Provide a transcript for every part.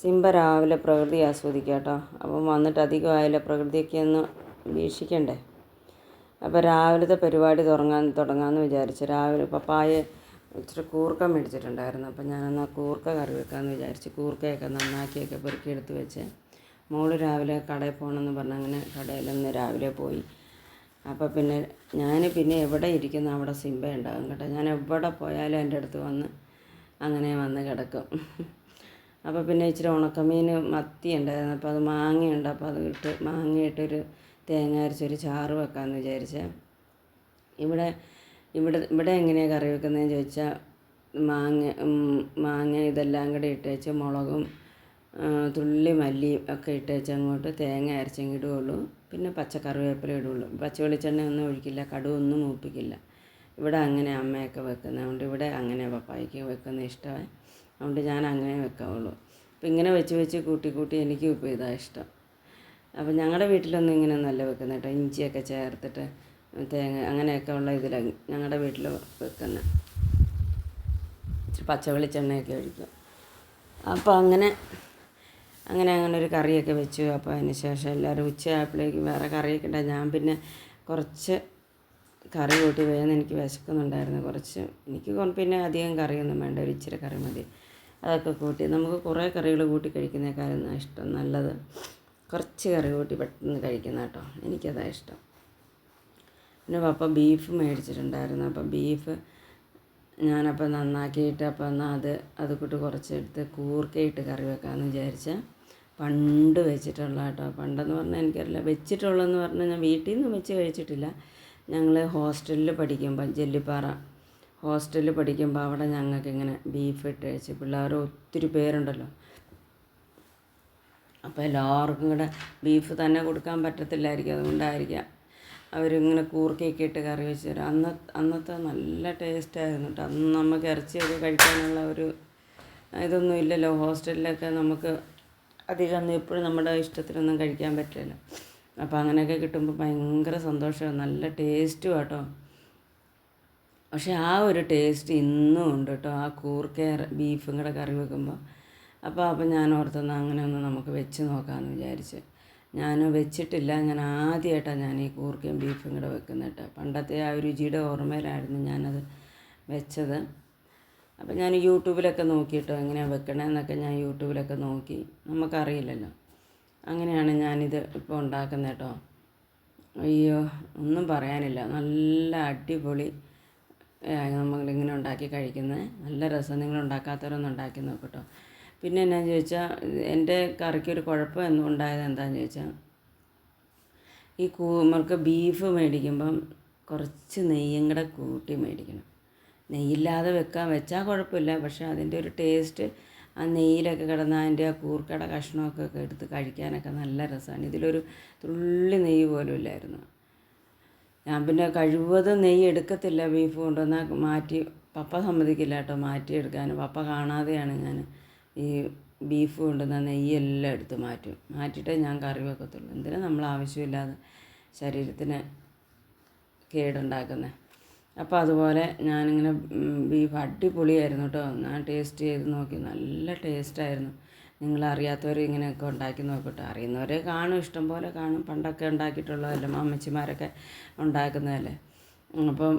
Simba രാവിലെ പ്രകൃതി ആസ്വദിക്കുക കേട്ടോ. അപ്പം വന്നിട്ട് അധികമായാലും പ്രകൃതിയൊക്കെ ഒന്ന് വീക്ഷിക്കണ്ടേ. അപ്പോൾ രാവിലത്തെ പരിപാടി തുടങ്ങാൻ തുടങ്ങാമെന്ന് വിചാരിച്ചു. രാവിലെ പപ്പായ ഇച്ചിരി കൂർക്ക മേടിച്ചിട്ടുണ്ടായിരുന്നു. അപ്പം ഞാനെന്നാൽ കൂർക്ക കറി വെക്കാമെന്ന് വിചാരിച്ചു. കൂർക്കയൊക്കെ നന്നാക്കിയൊക്കെ പെറുക്കിയെടുത്ത് വെച്ച് മോൾ രാവിലെ കടയിൽ പോകണമെന്ന് പറഞ്ഞ് അങ്ങനെ കടയിലൊന്ന് രാവിലെ പോയി. അപ്പോൾ പിന്നെ ഞാൻ പിന്നെ എവിടെ ഇരിക്കുന്ന അവിടെ സിംബ ഉണ്ടാകും കേട്ടോ. ഞാൻ എവിടെ പോയാലും എന്റെ അടുത്ത് വന്ന് അങ്ങനെ വന്ന് കിടക്കും. അപ്പോൾ പിന്നെ ഇച്ചിരി ഉണക്കമീൻ മത്തി ഉണ്ടായിരുന്നു അപ്പോൾ അത് മാങ്ങയുണ്ട്. അപ്പോൾ അത് ഇട്ട് മാങ്ങ ഇട്ടൊരു തേങ്ങ അരച്ചൊരു ചാറ് വെക്കാമെന്ന് വിചാരിച്ചേ. ഇവിടെ ഇവിടെ ഇവിടെ എങ്ങനെയാണ് കറി വെക്കുന്നതെന്ന് ചോദിച്ചാൽ മാങ്ങ മാങ്ങ ഇതെല്ലാം കൂടെ ഇട്ട് വെച്ച് മുളകും തുള്ളി മല്ലിയും ഒക്കെ ഇട്ട് വെച്ച് അങ്ങോട്ട് തേങ്ങ അരച്ചെങ്കിൽ ഇടുകയുള്ളൂ. പിന്നെ പച്ചക്കറിവേപ്പില ഇടുകയുള്ളൂ. പച്ച വെളിച്ചെണ്ണ ഒന്നും ഒഴിക്കില്ല. കടുവൊന്നും മൂപ്പിക്കില്ല. ഇവിടെ അങ്ങനെ അമ്മയൊക്കെ വെക്കുന്നത് അതുകൊണ്ട് ഇവിടെ അങ്ങനെ പപ്പായ്ക്ക് വെക്കുന്ന ഇഷ്ടമാണ് അതുകൊണ്ട് ഞാൻ അങ്ങനെ വെക്കാവുള്ളൂ. അപ്പം ഇങ്ങനെ വെച്ച് വെച്ച് കൂട്ടി കൂട്ടി എനിക്ക് ഇപ്പോൾ ഇഷ്ടം. അപ്പം ഞങ്ങളുടെ വീട്ടിലൊന്നും ഇങ്ങനെ നല്ല വെക്കുന്ന കേട്ടോ. ഇഞ്ചിയൊക്കെ ചേർത്തിട്ട് തേങ്ങ അങ്ങനെയൊക്കെ ഉള്ള ഇതിലാണ് ഞങ്ങളുടെ വീട്ടിൽ വെക്കുന്നത്. ഇച്ചിരി പച്ച വെളിച്ചെണ്ണയൊക്കെ ഒഴിക്കും അപ്പോൾ അങ്ങനെ അങ്ങനെ അങ്ങനെ ഒരു കറിയൊക്കെ വെച്ചു. അപ്പോൾ അതിന് ശേഷം എല്ലാവരും ഉച്ചയായപ്പോഴേക്കും വേറെ കറിയൊക്കെ ഉണ്ടായി. ഞാൻ പിന്നെ കുറച്ച് കറി കൂട്ടി വേഗം എനിക്ക് വിശക്കുന്നുണ്ടായിരുന്നു. കുറച്ച് എനിക്ക് പിന്നെ അധികം കറിയൊന്നും വേണ്ട. ഒരു ഇച്ചിരി കറി മതി. അതൊക്കെ കൂട്ടി. നമുക്ക് കുറേ കറികൾ കൂട്ടി കഴിക്കുന്നേക്കാളും ഇഷ്ടം നല്ലത്. കുറച്ച് കറി കൂട്ടി പെട്ടെന്ന് കഴിക്കുന്ന കേട്ടോ. എനിക്കതാ ഇഷ്ടം. പിന്നെ പപ്പ ബീഫ് മേടിച്ചിട്ടുണ്ടായിരുന്നു. അപ്പം ബീഫ് ഞാനപ്പോൾ നന്നാക്കിയിട്ട് അപ്പം എന്നാൽ അത് അത് കൂട്ട് കുറച്ചെടുത്ത് കൂർക്കയിട്ട് കറി വെക്കാമെന്ന് വിചാരിച്ച പണ്ട് വെച്ചിട്ടുള്ള കേട്ടോ. പണ്ടെന്ന് പറഞ്ഞാൽ എനിക്കറിയില്ല. വെച്ചിട്ടുള്ളതെന്ന് പറഞ്ഞാൽ ഞാൻ വീട്ടിൽ നിന്ന് വെച്ച് കഴിച്ചിട്ടില്ല. ഞങ്ങൾ ഹോസ്റ്റലിൽ പഠിക്കുമ്പോൾ ജെല്ലിപ്പാറ ഹോസ്റ്റലിൽ പഠിക്കുമ്പോൾ അവിടെ ഞങ്ങൾക്ക് ഇങ്ങനെ ബീഫ് ഇട്ട് കഴിച്ച് പിള്ളേർ ഒത്തിരി പേരുണ്ടല്ലോ. അപ്പോൾ എല്ലാവർക്കും കൂടെ ബീഫ് തന്നെ കൊടുക്കാൻ പറ്റത്തില്ലായിരിക്കും അതുകൊണ്ടായിരിക്കാം അവരിങ്ങനെ കൂർക്കയൊക്കെ ഇട്ട് കറി വെച്ച് തരും അന്ന് അന്നത്തെ നല്ല ടേസ്റ്റായിരുന്നു കേട്ടോ അന്ന് നമുക്ക് ഇറച്ചിയൊക്കെ കഴിക്കാനുള്ള ഒരു ഇതൊന്നും ഇല്ലല്ലോ. ഹോസ്റ്റലിലൊക്കെ നമുക്ക് അധികം എപ്പോഴും നമ്മുടെ ഇഷ്ടത്തിനൊന്നും കഴിക്കാൻ പറ്റില്ല അപ്പോൾ അങ്ങനെയൊക്കെ കിട്ടുമ്പോൾ ഭയങ്കര സന്തോഷമാണ് നല്ല ടേസ്റ്റും കേട്ടോ പക്ഷേ ആ ഒരു ടേസ്റ്റ് ഇന്നും ഉണ്ട് കേട്ടോ. ആ കൂർക്ക ബീഫും കൂടെ കറി വെക്കുമ്പോൾ അപ്പോൾ അപ്പം ഞാൻ ഓർത്തുനിന്ന് അങ്ങനെ ഒന്ന് നമുക്ക് വെച്ച് നോക്കാമെന്ന് വിചാരിച്ച്. ഞാൻ വെച്ചിട്ടില്ല. ഞാൻ ആദ്യമായിട്ടാണ് ഞാൻ ഈ കൂർക്കയും ബീഫും കൂടെ വെക്കുന്നത് കേട്ടോ. പണ്ടത്തെ ആ ഒരു രുചിയുടെ ഓർമ്മയിലായിരുന്നു ഞാനത് വെച്ചത്. അപ്പം ഞാൻ യൂട്യൂബിലൊക്കെ നോക്കിയിട്ടോ എങ്ങനെയാണ് വെക്കണമെന്നൊക്കെ ഞാൻ യൂട്യൂബിലൊക്കെ നോക്കി. നമുക്കറിയില്ലല്ലോ. അങ്ങനെയാണ് ഞാനിത് ഇപ്പോൾ ഉണ്ടാക്കുന്നത് കേട്ടോ. അയ്യോ ഒന്നും പറയാനില്ല. നല്ല അടിപൊളി നമ്മളിങ്ങനെ ഉണ്ടാക്കി കഴിക്കുന്നത് നല്ല രസം. നിങ്ങൾ ഉണ്ടാക്കാത്തവരൊന്നും ഉണ്ടാക്കി നോക്കട്ടോ. പിന്നെ എന്നാന്ന് ചോദിച്ചാൽ എന്റെ കറിക്കൊരു കുഴപ്പം എന്നും ഉണ്ടായത് എന്താണെന്ന് ചോദിച്ചാൽ ഈ കൂ നമ്മൾക്ക് ബീഫ് മേടിക്കുമ്പം കുറച്ച് നെയ്യും കൂടെ കൂട്ടി മേടിക്കണം. നെയ്യില്ലാതെ വെക്കാൻ വെച്ചാൽ കുഴപ്പമില്ല. പക്ഷേ അതിന്റെ ഒരു ടേസ്റ്റ് ആ നെയ്യിലൊക്കെ കിടന്ന അതിന്റെ ആ കൂർക്കട കഷ്ണമൊക്കെ എടുത്ത് കഴിക്കാനൊക്കെ നല്ല രസമാണ്. ഇതിലൊരു തുള്ളി നെയ്യ് പോലും ഇല്ലായിരുന്നു. ഞാൻ പിന്നെ കഴിവതും നെയ്യ് എടുക്കത്തില്ല ബീഫ് കൊണ്ടുവന്നാൽ മാറ്റി പപ്പ സമ്മതിക്കില്ല കേട്ടോ മാറ്റിയെടുക്കാൻ പപ്പ കാണാതെയാണ് ഞാൻ ഈ ബീഫ് കൊണ്ടുവന്ന നെയ്യെല്ലാം എടുത്ത് മാറ്റും. മാറ്റിയിട്ടേ ഞാൻ കറി വെക്കത്തുള്ളൂ. എന്തിനാ നമ്മൾ ആവശ്യമില്ലാതെ ശരീരത്തിന് കേടുണ്ടാക്കുന്നത് അപ്പോൾ അതുപോലെ ഞാനിങ്ങനെ ബീഫ് അടിപൊളിയായിരുന്നു കേട്ടോ. ഞാൻ ടേസ്റ്റ് ചെയ്ത് നോക്കി. നല്ല ടേസ്റ്റായിരുന്നു. നിങ്ങൾ അറിയാത്തവർ ഇങ്ങനെയൊക്കെ ഉണ്ടാക്കി നോക്കട്ടെ. അറിയുന്നവരെ കാണും ഇഷ്ടം പോലെ കാണും. പണ്ടൊക്കെ ഉണ്ടാക്കിയിട്ടുള്ളതല്ലേ അമ്മച്ചിമാരൊക്കെ ഉണ്ടാക്കുന്നതല്ലേ? അപ്പം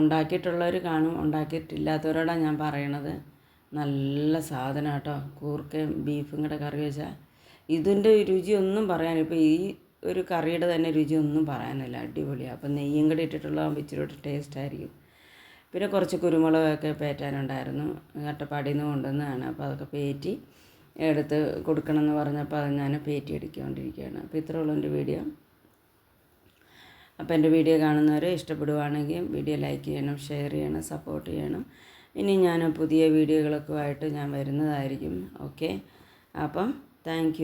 ഉണ്ടാക്കിയിട്ടുള്ളവർ കാണും ഉണ്ടാക്കിയിട്ടില്ലാത്തവരോടാണ് ഞാൻ പറയണത്. നല്ല സാധനം കേട്ടോ. കൂർക്കയും ബീഫും കൂടെ കറി വെച്ചാൽ ഇതിന്റെ രുചി ഒന്നും പറയാൻ ഇപ്പോൾ ഈ ഒരു കറിയുടെ തന്നെ രുചി ഒന്നും പറയാനില്ല. അടിപൊളിയാണ് അപ്പം നെയ്യും കൂടി ഇട്ടിട്ടുള്ള ഇച്ചിരി ടേസ്റ്റ് ആയിരിക്കും. പിന്നെ കുറച്ച് കുരുമുളകൊക്കെ പേറ്റാനുണ്ടായിരുന്നു. അട്ടപ്പാടിയിൽ നിന്ന് കൊണ്ടുവന്നതാണ്. അപ്പോൾ അതൊക്കെ പേറ്റി എടുത്ത് കൊടുക്കണം എന്ന് പറഞ്ഞപ്പോൾ അത് ഞാൻ പേറ്റി എടുക്കൊണ്ടിരിക്കുകയാണ് അപ്പോൾ ഇത്രേ ഉള്ളൂ എന്റെ വീഡിയോ. അപ്പോൾ എന്റെ വീഡിയോ കാണുന്നവർ ഇഷ്ടപ്പെടുവാണെങ്കിൽ വീഡിയോ ലൈക്ക് ചെയ്യണം ഷെയർ ചെയ്യണം സപ്പോർട്ട് ചെയ്യണം. ഇനി ഞാൻ പുതിയ വീഡിയോകളൊക്കെ ആയിട്ട് ഞാൻ വരുന്നതായിരിക്കും. ഓക്കെ? അപ്പം താങ്ക്